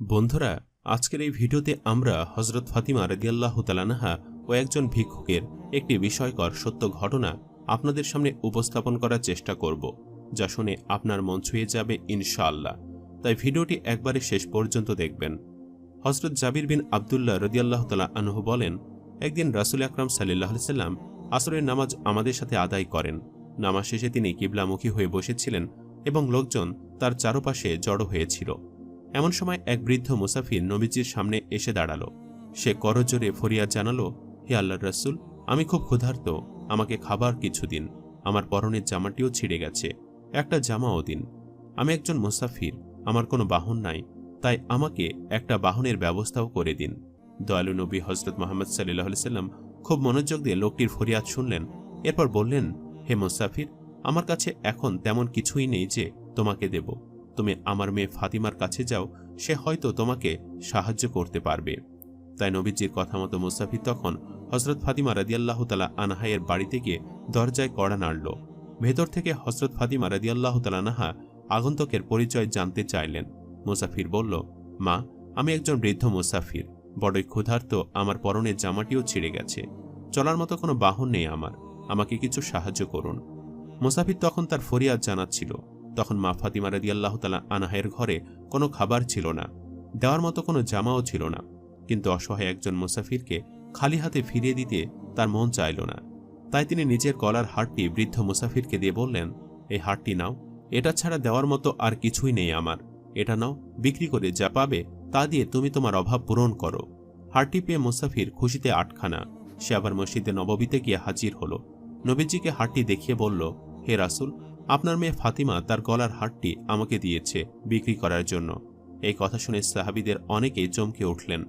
বন্ধুরা, আজকের এই ভিডিওতে আমরা হজরত ফাতিমা রদিয়াল্লাহ তালানাহা ও একজন ভিক্ষুকের একটি বিষয়কর সত্য ঘটনা আপনাদের সামনে উপস্থাপন করার চেষ্টা করব, যা শুনে আপনার মন ছুঁয়ে যাবে ইনশাআল্লাহ। তাই ভিডিওটি একবারে শেষ পর্যন্ত দেখবেন। হজরত জাবির বিন আবদুল্লাহ রদিয়াল্লাহ তালা আনহু বলেন, একদিন রাসুল আকরাম সাল্লাহ সাল্লাম আসরের নামাজ আমাদের সাথে আদায় করেন। নামাজ শেষে তিনি কিবলামুখী হয়ে বসেছিলেন এবং লোকজন তার চারপাশে জড়ো হয়েছিল। এমন সময় এক বৃদ্ধ মুসাফির নবীজির সামনে এসে দাঁড়াল। সে করজোরে ফরিয়াদ জানালো, হে আল্লাহ রাসুল, আমি খুব ক্ষুধার্ত, আমাকে খাবার কিছু দিন, আমার পরনের জামাটিও ছিঁড়ে গেছে, একটা জামাও দিন। আমি একজন মুসাফির, আমার কোনো বাহন নাই, তাই আমাকে একটা বাহনের ব্যবস্থাও করে দিন। দয়ালু নবী হজরত মোহাম্মদ সাল্লাহ সাল্লাম খুব মনোযোগ দিয়ে লোকটির ফরিয়াদ শুনলেন, এরপর বললেন, হে মুসাফির, আমার কাছে এখন তেমন কিছুই নেই যে তোমাকে দেব। তুমি আমার মেয়ে ফাতিমার কাছে যাও, সে হয়তো তোমাকে সাহায্য করতে পারবে। তাই নবীজির কথা মতো মুসাফির তখন হজরত ফাতিমা রাদিয়াল্লাহ তালা আনাহাইয়ের বাড়িতে গিয়ে দরজায় কড়া নাড়ল। ভেতর থেকে হজরত ফাতিমা রাদিয়াল্লাহ তালানাহা আগন্তকের পরিচয় জানতে চাইলেন। মুসাফির বলল, মা, আমি একজন বৃদ্ধ মুসাফির। বড়ই ক্ষুধার্ত, আমার পরনের জামাটিও ছিঁড়ে গেছে। চলার মতো কোনো বাহন নেই আমার। আমাকে কিছু সাহায্য করুন। মুসাফির তখন তার ফরিয়াদ জানাচ্ছিল। তখন মা ফাতিমা রাদি আল্লাহ তালা আনাহের ঘরে কোনো খাবার ছিল না, দেওয়ার মতো কোনো জামাও ছিল না। কিন্তু অসহায় একজন মুসাফিরকে খালি হাতে ফিরিয়ে দিতে তার মন চাইল না। তাই তিনি নিজের গলার হারটি বৃদ্ধ মুসাফিরকে দিয়ে বললেন, এই হারটি নাও, এটা ছাড়া দেওয়ার মতো আর কিছুই নেই আমার। এটা নাও, বিক্রি করে যা পাবে তা দিয়ে তুমি তোমার অভাব পূরণ করো। হারটি পেয়ে মুসাফির খুশিতে আটখানা। সে আবার মসজিদে নববীতে গিয়ে হাজির হলো। নবীজিকে হারটি দেখিয়ে বলল, হে রাসুল আপনার মেয়ে ফাতিমা তার গলার হারটি আমাকে দিয়েছে বিক্রি করার জন্য। এই কথা শুনে সাহাবিদের অনেকেই চমকে উঠলেন।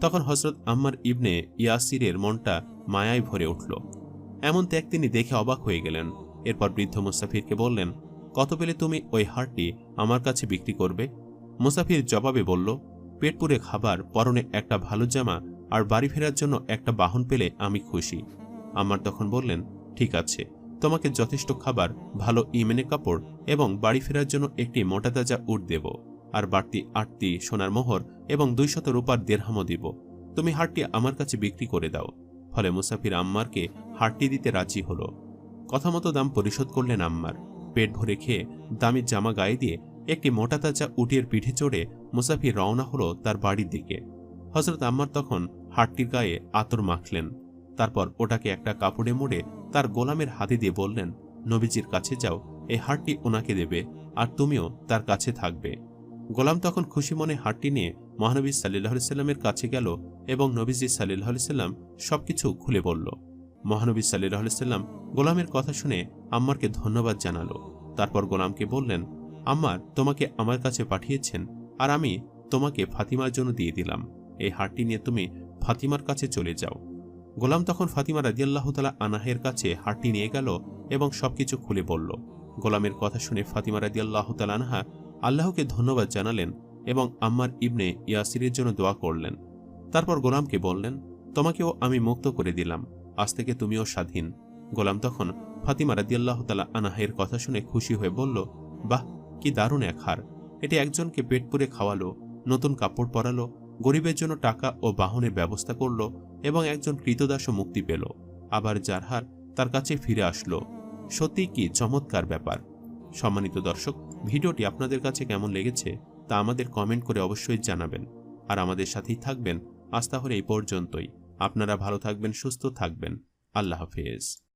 তখন হজরত আম্মার ইবনে ইয়াসিরের মনটা মায়ায় ভরে উঠল। এমন ত্যাগ তিনি দেখে অবাক হয়ে গেলেন। এরপর বৃদ্ধ মুসাফিরকে বললেন, কত পেলে তুমি ওই হারটি আমার কাছে বিক্রি করবে? মুসাফির জবাবে বলল পেট পুরে খাবার, পরনে একটা ভালো জামা, আর বাড়ি ফেরার জন্য একটা বাহন পেলে আমি খুশি। আমার তখন বললেন, ঠিক আছে। তোমাকে যথেষ্ট খাবার, ভালো ইমেনে কাপড় এবং বাড়ি ফেরার জন্য একটি মোটা তাজা উট দেব, আর বাড়তি আটটি সোনার মোহর এবং দুইশত রূপার দেড়হামও দিব। তুমি হাটটি আমার কাছে বিক্রি করে দাও। ফলে মুসাফির আম্মারকে হাটটি দিতে রাজি হলো। কথা মতো দাম পরিশোধ করলেন আম্মার। পেট ভরে খেয়ে দামি জামা গায়ে দিয়ে একটি মোটা তাজা উটের পিঠে চড়ে মুসাফির রওনা হলো তার বাড়ির দিকে। হজরত আম্মার তখন হাটটির গায়ে আতর মাখলেন। তারপর ওটাকে একটা কাপড়ে মুড়ে তার গোলামের হাতে দিয়ে বললেন, নবীজির কাছে যাও এই হাটটি ওনাকে দেবে আর তুমিও তার কাছে থাকবে। গোলাম তখন খুশি মনে হাটটি নিয়ে মহানবী সাল্লাহ সাল্লামের কাছে গেল এবং নবীজি সাল্লাহ সাল্লাম সবকিছু খুলে বলল। মহানবী সাল্লাহ সাল্লাম গোলামের কথা শুনে আম্মারকে ধন্যবাদ জানালো। তারপর গোলামকে বললেন, আম্মার, তোমাকে আমার কাছে পাঠিয়েছেন আর আমি তোমাকে ফাতিমার জন্য দিয়ে দিলাম। এই হাটটি নিয়ে তুমি ফাতিমার কাছে চলে যাও। গোলাম তখন ফাতিমা রাজিয়াল্লাহ তালা আনাহের কাছে হাটটি নিয়ে গেল এবং সবকিছু খুলে বলল। গোলামের কথা শুনে ফাতিমা রাজিয়াল্লাহ তালা আনহা আল্লাহকে ধন্যবাদ জানালেন এবং আম্মার ইবনে ইয়াসিরের জন্য দোয়া করলেন। তারপর গোলামকে বললেন, তোমাকেও আমি মুক্ত করে দিলাম। আজ থেকে তুমিও স্বাধীন। গোলাম তখন ফাতিমা রাদিয়াল্লাহ তালা আনাহের কথা শুনে খুশি হয়ে বলল, বাহ, কি দারুণ এক হার। এটি একজনকে পেট পুরে খাওয়ালো, নতুন কাপড় পরালো, গরিবের জন্য টাকা ও বাহনের ব্যবস্থা করল এবং একজন কৃতদাসও মুক্তি পেল। আবার জারহার তার কাছে ফিরে আসলো। সত্যি কি চমৎকার ব্যাপার। সম্মানিত দর্শক, ভিডিওটি আপনাদের কাছে কেমন লেগেছে তা আমাদের কমেন্ট করে অবশ্যই জানাবেন। আর আমাদের সাথেই থাকবেন আজ তাহলে এই পর্যন্তই। আপনারা ভালো থাকবেন, সুস্থ থাকবেন। আল্লাহ হাফেজ।